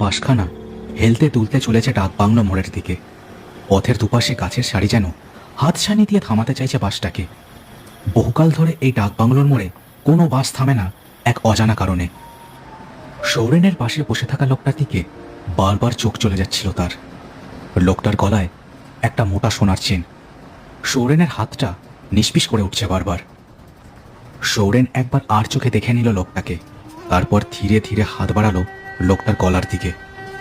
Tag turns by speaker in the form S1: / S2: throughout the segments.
S1: বাসখানা হেলতে তুলতে চলেছে ডাক বাংলো মোড়ের দিকে। পথের দুপাশে গাছের সারি যেন হাতছানি দিয়ে থামাতে চাইছে বাসটাকে বহুকাল ধরে এই ডাক বাংলোর মোড়ে কোনো বাস থামে না এক অজানা কারণে। সৌরেনের পাশে বসে থাকা লোকটার দিকে বারবার চোখ চলে যাচ্ছিল তার। লোকটার গলায় একটা মোটা সোনার চেন। সৌরেনের হাতটা নিষ্পিস করে উঠছে বারবার। সৌরেন একবার আর চোখে দেখে নিল লোকটাকে। তারপর ধীরে ধীরে হাত বাড়ালো লোকটার গলার দিকে।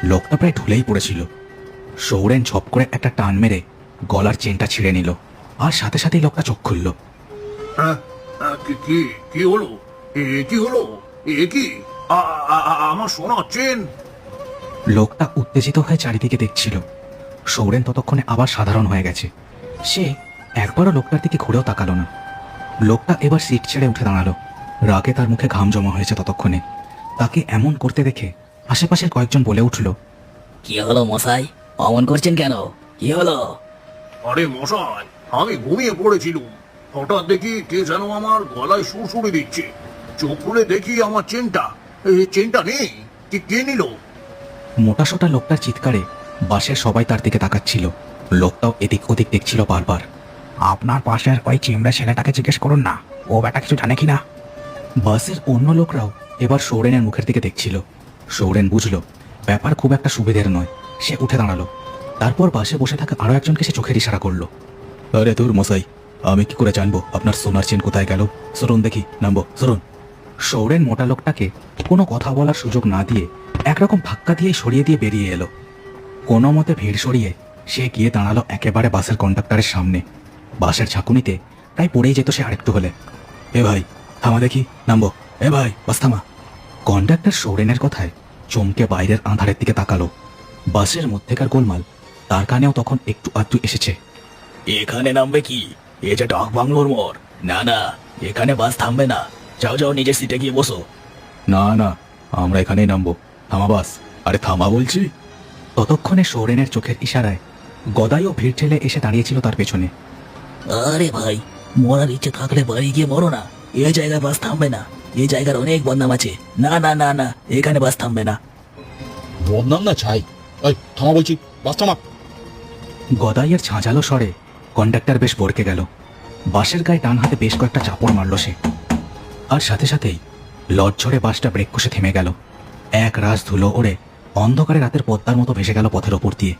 S1: লোকটা প্রায় ঢুলেই পড়েছিল। সৌরেন ঝপ করে একটা টান মেরে গলার চেনটা ছিঁড়ে নিল আর সাথে সাথেই লোকটা চোখ খুলল।
S2: কি হলো? কি হলো? কি? আমার সোনার চেন।
S1: লোকটা উত্তেজিত হয়ে চারিদিকে দেখছিল। সৌরেন ততক্ষণে আবার সাধারণ হয়ে গেছে। সে একবারও লোকটার দিকে ঘুরেও তাকালো না। লোকটা এবার সিট ছেড়ে উঠে দাঁড়াল। রাগে তার মুখে ঘাম জমা হয়েছে ততক্ষণে। তাকে এমন করতে দেখে আশেপাশের কয়েকজন বলে উঠল
S3: কি হলো মশাই? অমন করছেন কেন? কি হলো?
S2: আরে মশাই আমি ঘুমিয়ে পড়েছিলুম। হঠাৎ দেখি কে যেন আমার গলায় সুরসুরি দিচ্ছে। চোখ খুলে দেখি আমার চেনটা। এ চেনটা নেই। কি কে নিল?
S1: মোটাসোটা লোকটার চিৎকারে বাসের সবাই তার দিকে তাকাচ্ছিল। লোকটাও এদিক ওদিক দেখছিল বারবার। আপনার পাশের ওই চিমড়া ছেলেটাকে জিজ্ঞেস করুন না। ও ব্যাটা কিছু জানে কি না? বাসের অন্য লোকরাও এবার সৌরেনের মুখের দিকে দেখছিল। সৌরেন বুঝলো, ব্যাপার খুব একটা সুবিধের নয়। সে উঠে দাঁড়াল। তারপর বাসে বসে থাকা আরও একজনকে সে চোখের ইশারা করল। আরে তোর মশাই, আমি কি করে জানব আপনার সোনার চেন কোথায় গেল? সরুন দেখি, নামবো সরুন সৌরেন মোটা লোকটাকে কোনো কথা বলার সুযোগ না দিয়ে একরকম ধাক্কা দিয়ে সরিয়ে দিয়ে বেরিয়ে এলো। কোনো মতে ভিড় সরিয়ে সে গিয়ে দাঁড়াল একেবারে বাসের কন্ডাক্টরের সামনে। বাসের ঝাঁকুনিতে তাই পড়েই যেত সে আরেকটু হলে। এ ভাই, থামা দেখি, নামবো। এ ভাই, বাস থামা। কন্ডাক্টর সৌরেনের কথায় চমকে বাইরের আঁধারের দিকে তাকালো। বাসের মধ্যেকার গোলমাল তার কানেও তখন একটু আধটু এসেছে।
S3: এখানে নামবে কি? এ যে ডাক বাংলোর মোড়। না না এখানে বাস থামবে না। যাও যাও নিজের সিটে গিয়ে বসো।
S1: না না আমরা এখানেই নামবো। থামা বাস। আরে থামা বলছি। ততক্ষণে সৌরেনের চোখের ইশারায় গদাইও ভিড় ঠেলে এসে দাঁড়িয়েছিল তার পেছনে।
S3: আরে ভাই মরার ইচ্ছে থাকলে বাড়ি গিয়ে মরো না। এ জায়গায় বাস থামবে না। এই জায়গার অনেক বদনাম আছে। না না না না এখানে বাস থামবে না।
S4: বদনাম না চাই এই থামা বলছি বাস থামা
S1: গদাইয়ের ঝাঁঝালো স্বরে কন্ডাক্টর বেশ বরকে গেল। বাসের গায়ে টান হাতে বেশ কয়েকটা চাপড় মারল সে। আর সাথে সাথেই ঝরে বাসটা ব্রেক কষে থেমে গেল। এক রাস ধুলো ওড়ে অন্ধকারে রাতের পদ্মার মতো ভেসে গেল পথের ওপর দিয়ে।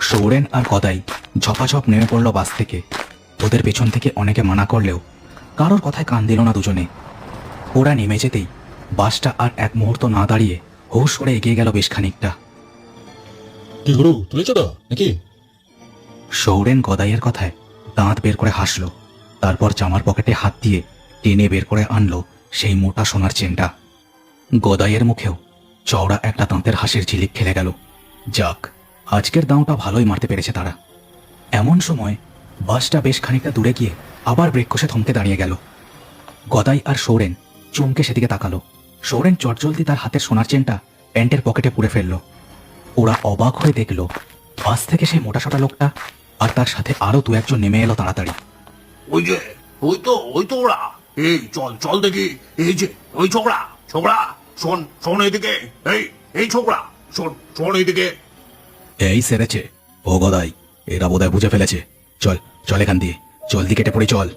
S1: সৌরেন আর গদাই ঝপাঝপ নেমে পড়ল বাস থেকে। ওদের পেছন থেকে অনেকে মানা করলেও কারোর কথায় কান দিল না দুজনে। ওরা নেমে যেতেই বাসটা আর এক মুহূর্ত না দাঁড়িয়ে হুশ করে এগিয়ে গেল বেশ খানিকটা।
S4: কি গুরু তুলেছ তো নাকি?
S1: সৌরেন গদাইয়ের কথায় দাঁত বের করে হাসলো তারপর জামার পকেটে হাত দিয়ে টেনে বের করে আনলো সেই মোটা সোনার চেনটা। গদাইয়ের মুখেও চওড়া একটা দাঁতের হাসির ঝিলিক খেলে গেল। যাক আজকের দাঁওটা ভালোই মারতে পেরেছে তারা। এমন সময় বাসটা বেশ খানিকটা দূরে গিয়ে আবার ব্রেক কষে থমকে দাঁড়িয়ে গেল। গদাই আর সৌরেন চমকে সেদিকে তাকালো। সৌরেন চটজলদি তার হাতের সোনার চেনটা প্যান্টের পকেটে পুরে ফেলল। ওরা অবাক হয়ে দেখল বাস থেকে সেই মোটাসোটা লোকটা আর তার সাথে আরও দু একজন নেমে এলো তাড়াতাড়ি।
S2: ওই যে ওই তো ওই তো ওরা। এই চল চল দেখি। এই যে ওই ছোকরা ছোকরা শোন শোন এইদিকে। এই এই ছোকরা শোন শোন এইদিকে।
S1: এই সেরেছে ও গদাই এরা বোধহয় বুঝে ফেলেছে। চল চল এখান দিয়ে জলদি কেটে পড়ি চল।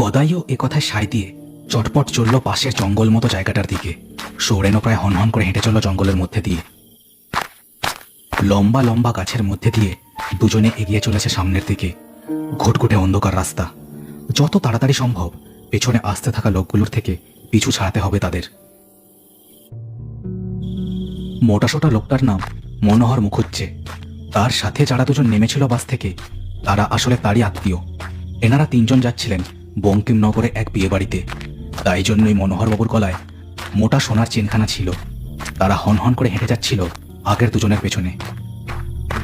S1: গদাইও এ কথায় সায় দিয়ে চটপট চলল পাশের জঙ্গল মতো জায়গাটার দিকে। সৌরেনও প্রায় হনহন করে হেঁটে চলল জঙ্গলের মধ্যে দিয়ে। লম্বা লম্বা গাছের মধ্যে দিয়ে দুজনে এগিয়ে চলেছে সামনের দিকে। ঘুটঘুটে অন্ধকার রাস্তা। যত তাড়াতাড়ি সম্ভব, পেছনে আসতে থাকা লোকগুলোর থেকে পিছু ছাড়াতে হবে তাদের। মোটাসোটা লোকটার নাম মনোহর মুখুজ্জে। তার সাথে যারা দুজন নেমেছিল বাস থেকে, তারা আসলে তারই আত্মীয়। এনারা তিনজন যাচ্ছিলেন বঙ্কিমনগরে এক বিয়ে বাড়িতে তাই জন্যই মনোহরবাবুর গলায় মোটা সোনার চেনখানা ছিল। তারা হনহন করে হেঁটে যাচ্ছিল আগের দুজনের পেছনে।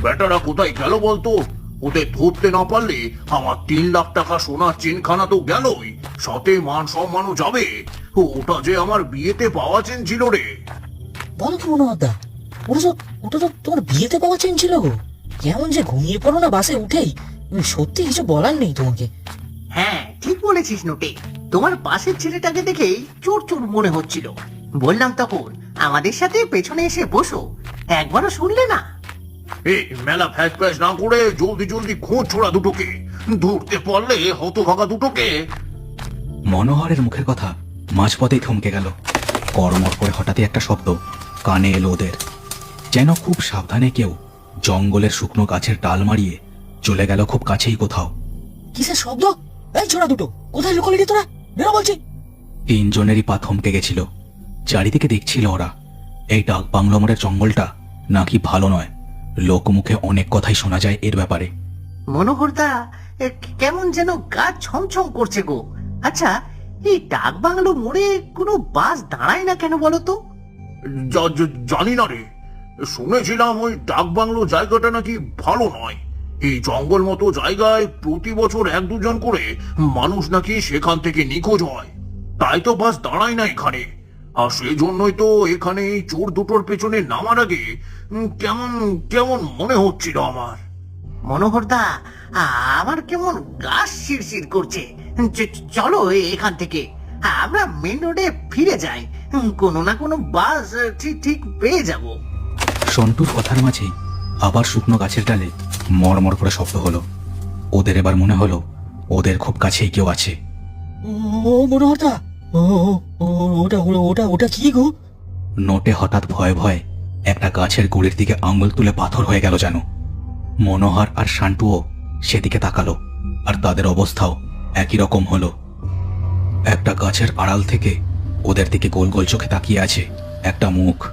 S2: বেটারা কোথায় গেল বলতো? ওদের ধরতে না পারলে আমার তিন লাখ টাকা সোনার চেনখানা তো গেলই। সাথে মান সম্মানও যাবে। ওটা যে আমার বিয়েতে পাওয়া চেন ছিল রে।
S5: বলো কি মনোহরদা ওটা তো ওটা তো তোমার বিয়েতে পাওয়া চেন ছিল গো? কেমন যে ঘুমিয়ে পড়ো না বাসে উঠেই। সত্যি কিছু বলার নেই তোমাকে।
S6: হ্যাঁ ঠিক বলেছিস নোটে। তোমার পাশের ছেলেটাকে দেখেই চোর চোর মনে হচ্ছিল। বললাম তখন আমাদের সাথে পেছনে এসে বসো একবারও শুনলে না?
S2: এই মেলা ফ্যাস ফ্যাস না করে জলদি জলদি খোঁজ ছোড়া দুটোকে। ধরতে পারলে হতভাগা দুটোকে।
S1: মনোহরের মুখের কথা মাঝপথেই থমকে গেল। কর্মর করে হঠাৎই একটা শব্দ কানে এলো ওদের। যেন খুব সাবধানে কেউ জঙ্গলের শুকনো গাছের ডাল মারিয়ে চলে গেল খুব কাছেই কোথাও।
S5: কিসের শব্দ? এই ছোড়া দুটো কোথায় লুকালি রে তোরা? বেরো বলছি।
S1: তিনজনেরই পা থমকে গেছিল। চারিদিকে দেখছিল ওরা। এই ডাক বাংলো মোড়ের জঙ্গলটা নাকি ভালো নয়। লোকমুখে অনেক কথাই শোনা যায় এর ব্যাপারে।
S6: মনোহরদা এ, কেমন যেন গা ছমছম করছে গো। আচ্ছা এই ডাক বাংলো মোড়ে কোনো বাস দাঁড়ায় না কেন বলো তো?
S2: যা- যা- জানি না রে। শুনেছিলাম ওই ডাক বাংলো জায়গাটা নাকি ভালো নয়। এই জঙ্গল মতো জায়গায় প্রতি বছর এক দুজন করে মানুষ নাকি সেখান থেকে নিখোঁজ হয়। তাই তো বাস দাঁড়ায় না এখানে। আর সেই জন্যই তো এখানে এই চোর দুটোর পেছনে নামার আগে কেমন কেমন মনে হচ্ছিল আমার?
S6: মনোহরদা আমার কেমন গা শিরশির করছে। চলো এখান থেকে। আমরা মেন রোডে ফিরে যাই। কোনো না কোনো বাস ঠিক ঠিক পেয়ে যাব।
S1: সন্টুর কথার মাঝেই আবার শুকনো গাছের ডালে মরমর করে শব্দ হলো। ওদের এবার মনে হলো ওদের খুব কাছেই কেউ আছে।
S5: ও মনোহরদা! ওটা- ওটা ওটা কি গো?
S1: নোটে হঠাৎ ভয়ে ভয়ে একটা গাছের গুড়ির দিকে আঙুল তুলে পাথর হয়ে গেল যেন। মনোহর আর শান্টুও সেদিকে তাকালো আর তাদের অবস্থাও একই রকম হলো। একটা গাছের আড়াল থেকে ওদের দিকে গোল গোল চোখে তাকিয়ে আছে একটা মুখ।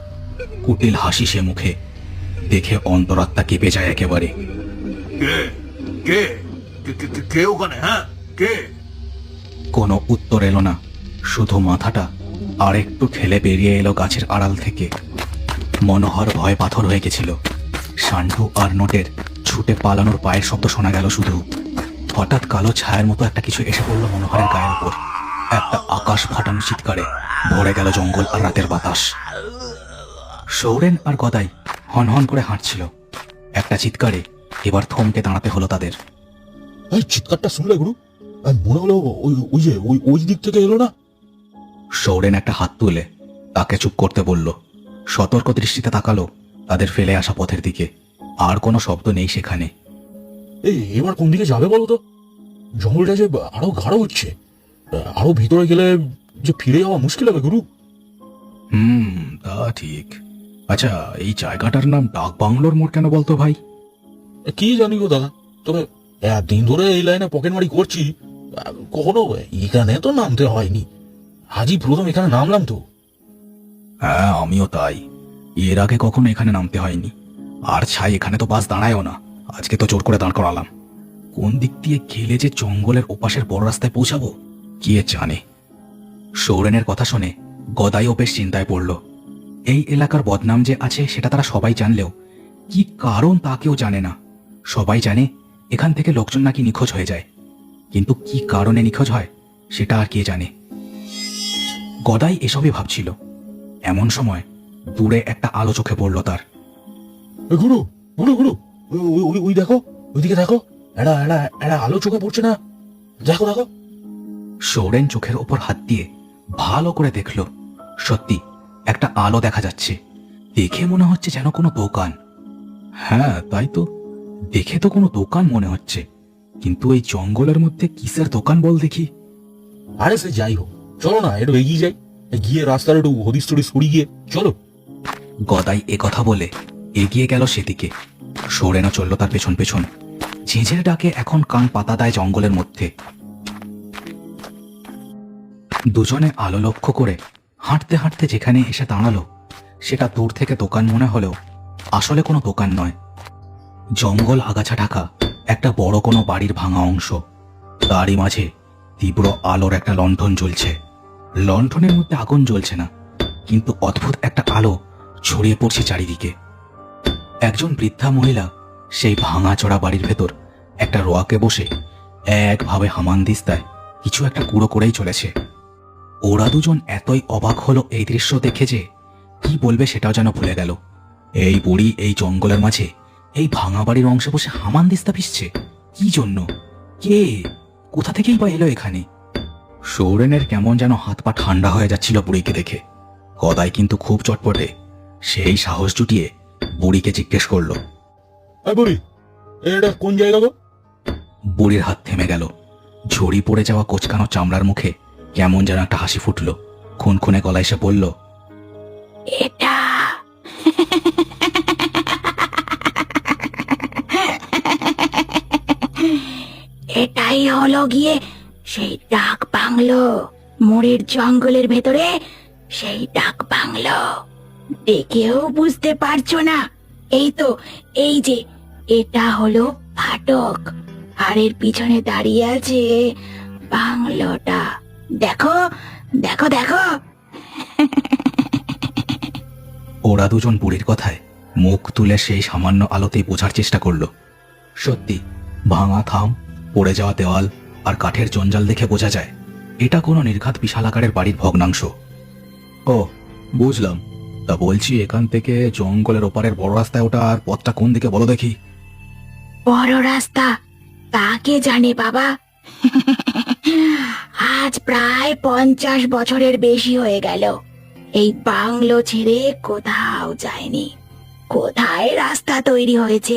S1: কুটিল হাসি সে মুখে দেখে অন্তরাত্মা কেঁপে যায় একেবারে।
S2: কে? কে? কে- ওখানে হ্যাঁ? কে?
S1: কোনো উত্তর এলো না। শুধু মাথাটা আর একটু ঠেলে বেরিয়ে এলো গাছের আড়াল থেকে। মনোহর ভয় পাথর হয়ে গেছিল। সান্ডু আর নোটের ছুটে পালানোর পায়ের শব্দ শোনা গেল শুধু। হঠাৎ কালো ছায়ার মতো একটা কিছু এসে পড়ল মনোহরের গায়ের উপর। একটা আকাশ ফাটানো চিৎকারে ভরে গেল জঙ্গল আর রাতের বাতাস। সৌরেন আর গদাই হন হন করে হাঁটছিল। একটা চিৎকারে এবার থমকে দাঁড়াতে হলো তাদের।
S4: এই চিৎকারটা শুনলে গুরু? আর মনে হলো ওই ওই যে ওই ওই দিক থেকে এলো না?
S1: সৌরেন একটা হাত তুলে তাকে চুপ করতে বলল। সতর্ক দৃষ্টিতে তাকালো তাদের ফেলে আসা পথের দিকে। আর কোনো শব্দ নেই সেখানে।
S4: এই এবার কোন দিকে যাবে বলো তো? জঙ্গলটা যে আরও গাঢ় হচ্ছে। আরও ভিতরে গেলে যে ফিরে যাওয়া মুশকিল হবে গুরু।
S1: হুম তা ঠিক। আচ্ছা এই জায়গাটার নাম ডাক বাংলোর মোড় কেন বলতো ভাই?
S4: কি জানি গো দাদা? তবে একদিন ধরে এই লাইনে পকেট মারি করছি কখনো এখানে তো নামতে হয়নি। আজই প্রথম এখানে নামলাম তো।
S1: হ্যাঁ আমিও তাই। এর আগে কখনো এখানে নামতে হয়নি। আর ছাই, এখানে তো বাস দাঁড়ায়ও না। আজকে তো জোর করে দাঁড় করালাম। কোন দিক দিয়ে গেলে যে জঙ্গলের ওপাশের বড় রাস্তায় পৌঁছাবো, কে জানে? সৌরেনের কথা শুনে গদাইও বেশ চিন্তায় পড়ল। এই এলাকার বদনাম যে আছে, সেটা তারা সবাই জানলেও, কি কারণ তা কেউ জানে না। সবাই জানে এখান থেকে লোকজন নাকি নিখোঁজ হয়ে যায়। কিন্তু কি কারণে নিখোঁজ হয় সেটা আর কে জানে। গদাই এসবই ভাবছিল। এমন সময় দূরে একটা আলো চোখে পড়ল তার।
S4: গুরু গুরু গুরু ওই- দেখো ওইদিকে দেখো। এরা এরা এরা আলো চোখে পড়ছে না। দেখো দেখো।
S1: সৌরেন চোখের ওপর হাত দিয়ে ভালো করে দেখল সত্যি একটা আলো দেখা যাচ্ছে। দেখে মনে হচ্ছে যেন কোনো দোকান। হ্যাঁ তাই তো। দেখে তো কোনো দোকান মনে হচ্ছে। কিন্তু এই জঙ্গলের মধ্যে কিসের দোকান বল দেখি?
S4: আরে সে যাই হোক চলো না একটু এগিয়ে যাই। গিয়ে রাস্তার একটু হদিস টদিস সরিয়ে গিয়ে চলো।
S1: গদাই কথা বলে এগিয়ে গেল সেদিকে। সৌরেনও চলল তার পেছন পেছন। ঝিঝের ডাকে এখন কান পাতা দেয় জঙ্গলের মধ্যে। দুজনে আলো লক্ষ্য করে হাঁটতে হাঁটতে যেখানে এসে দাঁড়াল সেটা দূর থেকে দোকান মনে হলেও আসলে কোনো দোকান নয়। জঙ্গল আগাছা ঢাকা, একটা বড় কোনো বাড়ির ভাঙা অংশ। তারই মাঝে তীব্র আলোর একটা লণ্ঠন জ্বলছে। লণ্ঠনের মধ্যে আগুন জ্বলছে না, কিন্তু অদ্ভুত একটা আলো ছড়িয়ে পড়ছে চারিদিকে। একজন বৃদ্ধা মহিলা সেই ভাঙাচোরা বাড়ির ভেতর একটা রোয়াকে বসে একভাবে হামান দিস্তায় কিছু একটা কুড়ো করেই চলেছে। ওরা দুজন এতই অবাক হলো এই দৃশ্য দেখে যে কি বলবে সেটাও যেন ভুলে গেল। এই বুড়ি এই জঙ্গলের মাঝে এই ভাঙা বাড়ির অংশে বসে হামান দিস্তা পিসছে। কি জন্য? কে? কোথা থেকেই বা এলো এখানে? সৌরেনের কেমন যেন হাত পা ঠান্ডা হয়ে যাচ্ছিল বুড়িকে দেখে। গদাই কিন্তু খুব চটপটে। সেই সাহস জুটিয়ে বুড়িকে জিজ্ঞেস করল
S4: এই বুড়ি এটা কোন জায়গা গো?
S1: বুড়ির হাত থেমে গেল। ঝড়ি পড়ে যাওয়া কোচকানো চামড়ার মুখে কেমন যেন একটা হাসি ফুটলো। খুনখুনে গলায় সে বলল
S7: এটা। এটাই হলো গিয়ে সেই ডাক বাংলো। মোড়ের জঙ্গলের ভেতরে সেই ডাক বাংলো। দেখেও বুঝতে পারছ না। এই তো, এই যে, এটা হলো ফাটক। আর এর পিছনে দাঁড়িয়ে আছে বাংলোটা। দেখো দেখো দেখো।
S1: ওরা দুজন বুড়ির কথায় মুখ তুলে সেই সামান্য আলোতেই বোঝার চেষ্টা করল। সত্যি, ভাঙা থাম পড়ে যাওয়া দেওয়াল আর কাঠের জঞ্জাল দেখে বোঝা যায়, এটা কোনো নির্ঘাত বিশাল আকারের বাড়ির ভগ্নাংশ। ও, বুঝলাম। তা বলছি এখান থেকে জঙ্গলের ওপারের বড় রাস্তায় ওটা আর পথটা কোন দিকে বলো দেখি।
S7: বড় রাস্তা? কাকে জানে বাবা? আজ প্রায় পঞ্চাশ বছরের বেশি হয়ে গেল। এই বাংলো ছেড়ে কোথাও যায়নি। কোথায় রাস্তা তৈরি হয়েছে?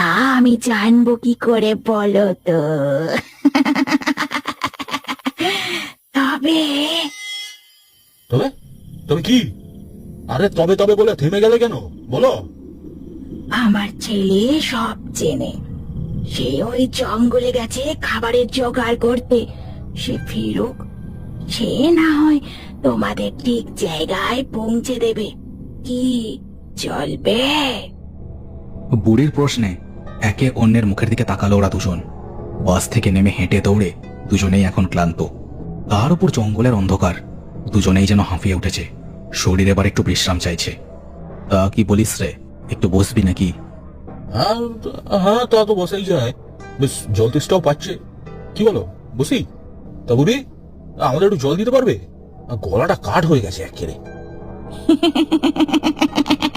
S7: তা আমি জানব কি করে বলো তো? তবে
S4: তবে? তবে কি? আরে তবে তবে বলে থেমে গেলে কেন? বলো।
S7: আমার ছেলে সব চেনে। সে ওই জঙ্গলে গেছে খাবারের জোগাড় করতে। সে ফিরুক সে না হয় তোমাদের ঠিক জায়গায় পৌঁছে দেবে। কি চলবে?
S1: বুড়ির প্রশ্নে একে অন্যের মুখের দিকে তাকালো ওরা দুজন। বাস থেকে নেমে হেঁটে দৌড়ে দুজনেই এখন ক্লান্ত। তার উপর জঙ্গলের অন্ধকার। দুজনেই যেন হাঁফিয়ে উঠেছে। শরীর এবার একটু বিশ্রাম চাইছে। তা কি বলিস রে একটু বসবি নাকি?
S4: হ্যাঁ হ্যাঁ তা তো বসেই যায়। বেশ জল তেষ্টাও পাচ্ছে। কি বলো বসি? তা বুড়ি আমাদের একটু জল দিতে পারবে? আর গলাটা কাঠ হয়ে গেছে একেবারে।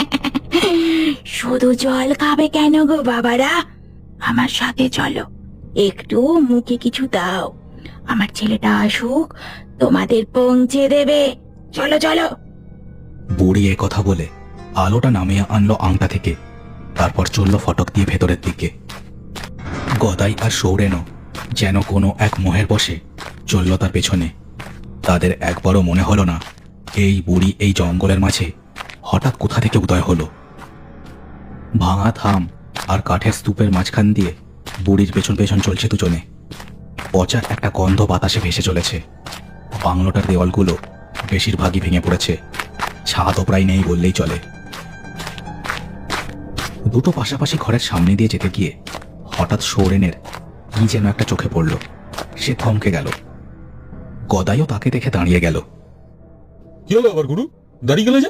S7: শুধু জল খাবে কেন গো বাবারা? আমার সাথে চলো। একটু মুখে কিছু দাও। আমার ছেলেটা আসুক, তোমাদের পৌঁছে দেবে। চলো চলো।
S1: বুড়ি এ কথা বলে আলোটা নামিয়ে আনলো আংটা থেকে। তারপর চলল ফটক দিয়ে ভেতরের দিকে। গদাই আর সৌরেনও যেন কোনো এক মোহের বসে চলল তার পেছনে। তাদের একবারও মনে হলো না, এই বুড়ি এই জঙ্গলের মাঝে হঠাৎ কোথা থেকে উদয় হলো। ভাঙা থাম আর কাঠের স্তূপের মাঝখান দিয়ে বুড়ির পেছন পেছন চলছে দুজনে। পচা একটা গন্ধ বাতাসে ভেসে চলেছে। বাংলোটার দেওয়ালগুলো বেশিরভাগই ভেঙে পড়েছে। ছাদও প্রায় নেই বললেই চলে। দুটো পাশাপাশি ঘরের সামনে দিয়ে যেতে গিয়ে হঠাৎ সৌরেনের কি যেন একটা চোখে পড়ল। সে থমকে গেল। গদাইও তাকে দেখে দাঁড়িয়ে গেল।
S4: কি হলো আবার গুরু? দাঁড়িয়ে গেলে যা।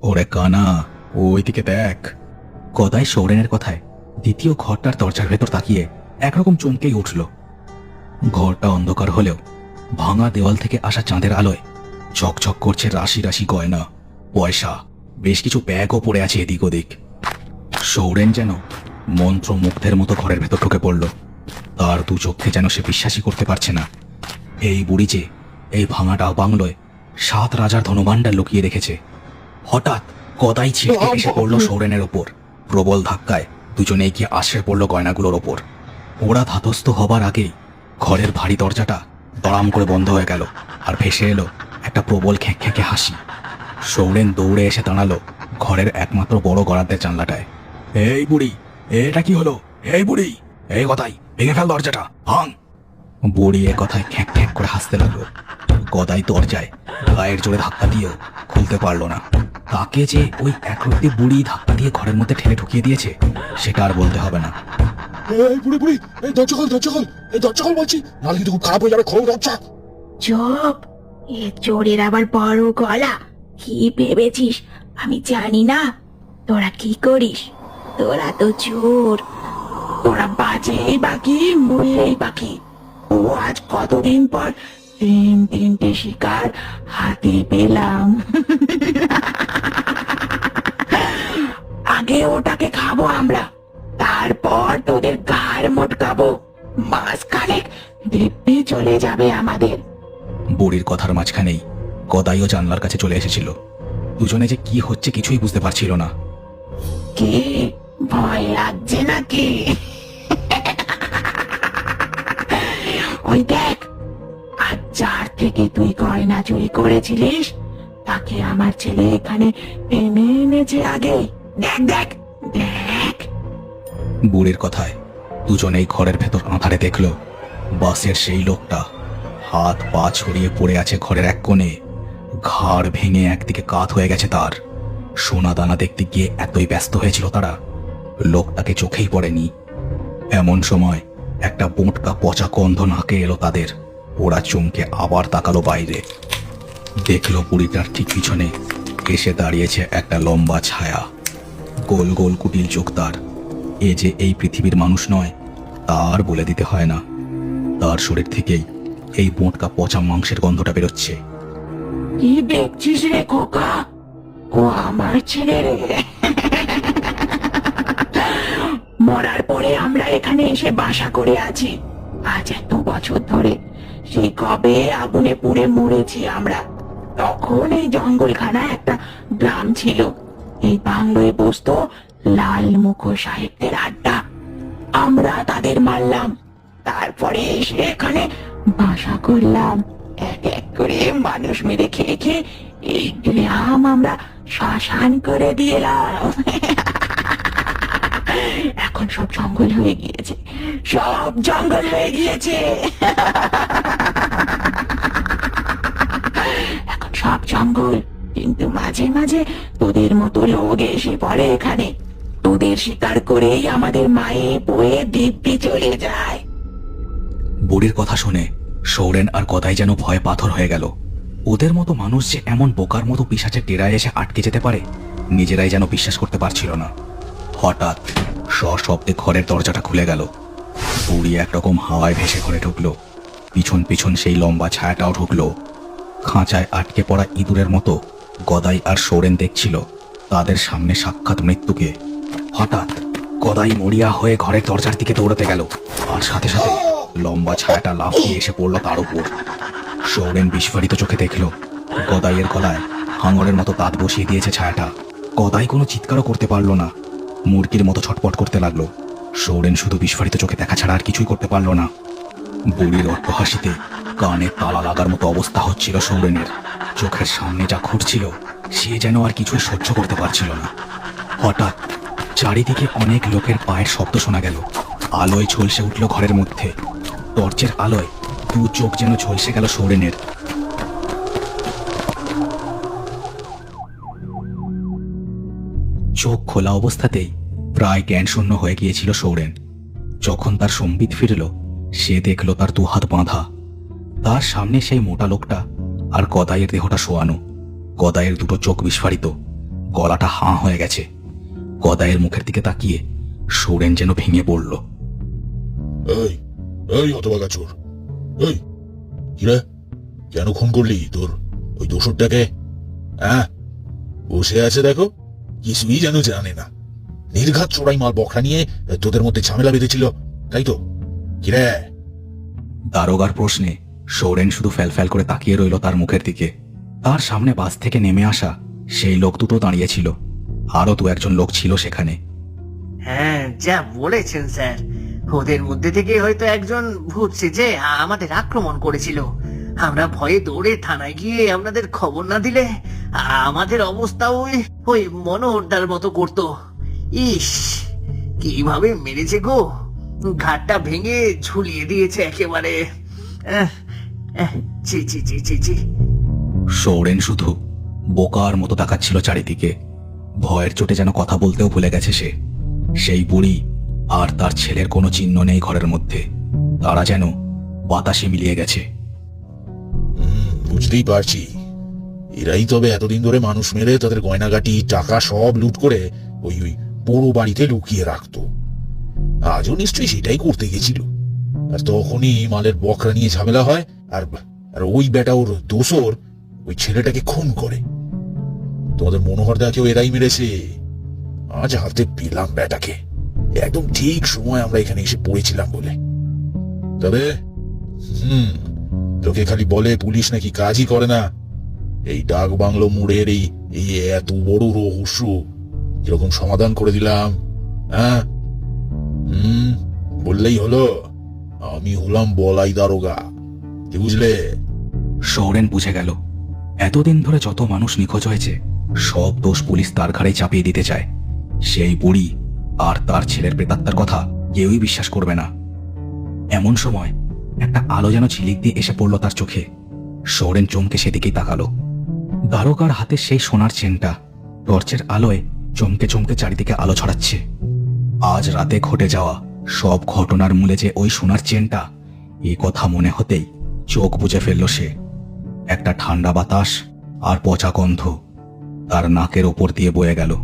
S1: ওরে কানা ওইদিকে দেখ। গদাই সৌরেনের কথায় দ্বিতীয় ঘরটার দরজার ভেতর তাকিয়ে একরকম চমকেই উঠল। ঘরটা অন্ধকার হলেও ভাঙা দেওয়াল থেকে আসা চাঁদের আলোয় চকচক করছে রাশি রাশি গয়না, পয়সা, বেশ কিছু ব্যাগও পড়ে আছে এদিক ওদিক। সৌরেন যেন মন্ত্র মুগ্ধের মতো ঘরের ভেতর ঢুকে পড়ল। তার দু চোখে যেন সে বিশ্বাসই করতে পারছে না। এই বুড়ি যে এই ভাঙা ডাক বাংলোয় সাত রাজার ধনভাণ্ডার লুকিয়ে রেখেছে হঠাৎ কদাই ছিটকে এসে পড়ল সৌরেনের ওপর। প্রবল ধাক্কায় দুজনেই গিয়ে আশ্রয় পড়ল গয়নাগুলোর ওপর। ওরা ধাতস্থ হবার আগেই ঘরের ভারী দরজাটা দড়াম করে বন্ধ হয়ে গেল আর ভেসে এলো একটা প্রবল খেঁক খ্যাঁকে হাসি। সৌরেন দৌড়ে এসে দাঁড়াল ঘরের একমাত্র বড় গড়াদের জানলাটায়। এই বুড়ি, এটা কি হলো? এই বুড়ি, এই কথাই, ভেঙে ফেল দরজাটা, ভাঙ! বুড়ি এ কথায় খ্যাঁক খ্যাঁক করে হাসতে লাগল। গদাই দরজায় গায়ের জোরে ধাক্কা দিয়েও খুলতে পারল না। তাকে যে ওই একরত্তি বুড়ি ধাক্কা দিয়ে ঘরের মধ্যে ঠেলে ঢুকিয়ে দিয়েছে সেটা আর বলতে হবে না।
S4: এই বুড়ি বুড়ি এই দরজা খোল দরজা খোল এই দরজা খোল বলছি নাহলে কিন্তু খুব খারাপ হয়ে যাবে খোল দরজা।
S7: চুপ এ চোরের আবার বড় গলা। কি ভেবেছিস? আমি জানি না। তোরা কি করিস? তোরা তো চোর। তোরা বাজে বাকি মূল্যেই বাকি। ও আজ কতদিন পর তিন তিনটে শিকার হাতে পেলাম। আগে ওটাকে খাব আমরা তারপর তোদের ঘাড় মোটকাবো। মাস খানেক দিব্যি চলে যাবে আমাদের।
S1: বুড়ির কথার মাঝখানেই গদাইও জানলার কাছে চলে এসেছিল। দুজনে যে কি হচ্ছে কিছুই বুঝতে পারছিল না।
S8: কি? ভয় লাগছে নাকি? ওই দেখ আজ যার থেকে তুই গয়না চুরি করেছিলিস, তাকে আমার ছেলে এখানে টেনে এনেছে আগে। দেখ দেখ দেখ।
S1: বুড়ির কথায় দুজনেই ঘরের ভেতর আঁধারে দেখল, বাসের সেই লোকটা হাত পা ছড়িয়ে পড়ে আছে ঘরের এক কোণে। ঘাড় ভেঙে একদিকে কাত হয়ে গেছে তার। সোনা দানা দেখতে গিয়ে এতই ব্যস্ত হয়েছিল তারা, লোকটাকে চোখেই পড়েনি। এমন সময় একটা বোঁটকা পচা গন্ধ নাকে এলো তাদের। ওরা চমকে আবার তাকালো বাইরে। দেখল বুড়িটার ঠিক পিছনে এসে দাঁড়িয়েছে একটা লম্বা ছায়া। গোল গোল কুটিল চোখ তার। এ যে এই পৃথিবীর মানুষ নয় তার বলে দিতে হয় না। তার শরীর থেকেই এই বোঁটকা পচা মাংসের গন্ধটা বেরোচ্ছে।
S8: কি দেখছিস রে খোকা? ও আমার ছেলে রে। মরার পরে আমরা এখানে এসে বাসা করে আছি। আজ এত বছর ধরে সেই কবে আগুনে পুড়ে মরেছি আমরা? তখন এই জঙ্গলখানা একটা গ্রাম ছিল। এই বাংলোয় বসতো লাল মুখ সাহেবদের আড্ডা। আমরা তাদের মারলাম। তারপরে এসে এখানে বাসা করলাম। এক এক করে মানুষ মেরে খেয়ে খেয়ে এই গ্রাম আমরা শ্মশান করে দিলাম। এখন সব জঙ্গল হয়ে গিয়েছে। সব জঙ্গল হয়ে গিয়েছে। এখন সব জঙ্গল, কিন্তু মাঝে মাঝে তোদের মতো লোক এসে পড়ে এখানে। তোদের শিকার করেই আমাদের মায়ে বয়ে দিব্যি চলে যায়।
S1: বুড়ির কথা শুনে সৌরেন আর গদাই যেন ভয়ে পাথর হয়ে গেল। ওদের মতো মানুষ যে এমন বোকার মতো পিসাচের টেরায় এসে আটকে যেতে পারে, নিজেরাই যেন বিশ্বাস করতে পারছিল না। হঠাৎ সশব্দে ঘরের দরজাটা খুলে গেল। বুড়ি একরকম হাওয়ায় ভেসে ঘরে ঢুকলো। পিছন পিছন সেই লম্বা ছায়াটাও ঢুকলো। খাঁচায় আটকে পড়া ইঁদুরের মতো গদাই আর সৌরেন দেখছিল তাদের সামনে সাক্ষাৎ মৃত্যুকে। হঠাৎ গদাই মরিয়া হয়ে ঘরের দরজার দিকে দৌড়াতে গেল আর সাথে সাথে লম্বা ছায়াটা লাফিয়ে এসে পড়ল তার উপর। সৌরেন বিস্ফারিত চোখে দেখল, গদাইয়ের গলায় হাঙরের মতো তাঁত বসিয়ে দিয়েছে ছায়াটা। গদাই কোনো চিৎকারও করতে পারল না। মুরগির মতো ছটপট করতে লাগল। সৌরেন শুধু বিস্ফারিত চোখে দেখা ছাড়া আর কিছুই করতে পারল না। বুড়ির অট্টহাসিতে কানে তালা লাগার মতো অবস্থা হচ্ছিল সৌরেনের। চোখের সামনে যা ঘুরছিল, সে যেন আর কিছুই সহ্য করতে পারছিল না। হঠাৎ চারিদিকে অনেক লোকের পায়ের শব্দ শোনা গেল। আলোয় ঝলসে উঠল ঘরের মধ্যে। টর্চের আলোয় দু চোখ যেন ঝলসে গেল সৌরেনের। চোখ খোলা অবস্থাতেই প্রায় জ্ঞান শূন্য হয়ে গিয়েছিল সৌরেন। যখন তার সম্বিত ফিরল, সে দেখল তার দুহাত বাঁধা। তার সামনে সেই মোটা লোকটা আর গদাইয়ের দেহটা শোয়ানো। গদাইয়ের দুটো চোখ বিস্ফারিত। গলাটা হাঁ হয়ে গেছে। গদাইয়ের মুখের দিকে তাকিয়ে সৌরেন যেন ভেঙে পড়ল।
S4: এই এই হতবাগা চোর। এই কিরে কেন খুন করলি তোর ওই দোসরটাকে হ্যাঁ বসে আছে দেখো। কিছুই যেন জানে না। নির্ঘাত চোরাই মাল বখরা নিয়ে তোদের মধ্যে ঝামেলা বেঁধেছিল। তাই তো? কিরে
S1: দারোগার প্রশ্নে সৌরেন শুধু ফ্যালফ্যাল করে তাকিয়ে রইল তার মুখের দিকে। তার সামনে বাস থেকে নেমে আসা সেই লোক দুটো দাঁড়িয়েছিল আরও দু একজন লোক ছিল সেখানে।
S6: হ্যাঁ যা বলেছেন স্যার। ওদের মধ্যে থেকে হয়তো একজন ভূত যে আমাদের আক্রমণ করেছিল। আমরা ভয়ে দৌড়ে থানায় গিয়ে আপনাদের খবর না দিলে আমাদের অবস্থা ওই ওই মনোহরদার মতো করতো। ইস, কীভাবে মেরেছে গো? ঘাটটা ভেঙে ঝুলিয়ে দিয়েছে একেবারে। ছি ছি ছি ছি ছি।
S1: সৌরেন শুধু বোকার মতো তাকাচ্ছিল চারিদিকে। ভয়ের চোটে যেন কথা বলতেও ভুলে গেছে সে। সেই বুড়ি আর তার ছেলের কোনো চিহ্ন নেই ঘরের মধ্যে। তারা যেন বাতাসে মিলিয়ে গেছে।
S4: বুঝতেই পারছি। এরাই তবে এতদিন ধরে মানুষ মেরে তাদের গয়নাগাটি, টাকা সব লুট করে ওই ওই বড় বাড়িতে লুকিয়ে রাখতো। আজও নিশ্চয়ই সেটাই করতে গেছিল। আর তখনই মালের বকরা নিয়ে ঝামেলা হয়, আর আর ওই বেটা ওর দোসর ওই ছেলেটাকে খুন করে। তোমাদের মনোহরদাকেও এরাই মেরেছে। আজ হাতে পেলাম বেটাকে একদম ঠিক সময় আমরা এখানে এসে পড়েছিলাম বলে। তবে, হুম তোকে খালি বলে পুলিশ নাকি কাজই করে না। এই ডাক বাংলো মুড়ের এই এই এত বড় রহস্য। এরকম সমাধান করে দিলাম হ্যাঁ? হুম, বললেই হলো। আমি হলাম বলাই দারোগা। কি বুঝলে?
S1: সৌরেন বুঝে গেল। এতদিন ধরে যত মানুষ নিখোঁজ হয়েছে, সব দোষ পুলিশ তার ঘাড়ে চাপিয়ে দিতে চায়। সেই বুড়ি আর তার ছেলের প্রেতাত্মার কথা কেউই বিশ্বাস করবে না। এমন সময় একটা আলো যেন ঝিলিক দিয়ে এসে পড়ল তার চোখে। সৌরেন চমকে সেদিকেই তাকালো। দারোগার হাতে সেই সোনার চেনটা টর্চের আলোয় চমকে চমকে চারিদিকে আলো ছড়াচ্ছে। আজ রাতে ঘটে যাওয়া সব ঘটনার মূলে যে ওই সোনার চেনটা এই কথা মনে হতেই চোখ বুজে ফেলল সে। একটা ঠান্ডা বাতাস আর পচা গন্ধ তার নাকের ওপর দিয়ে বয়ে গেল।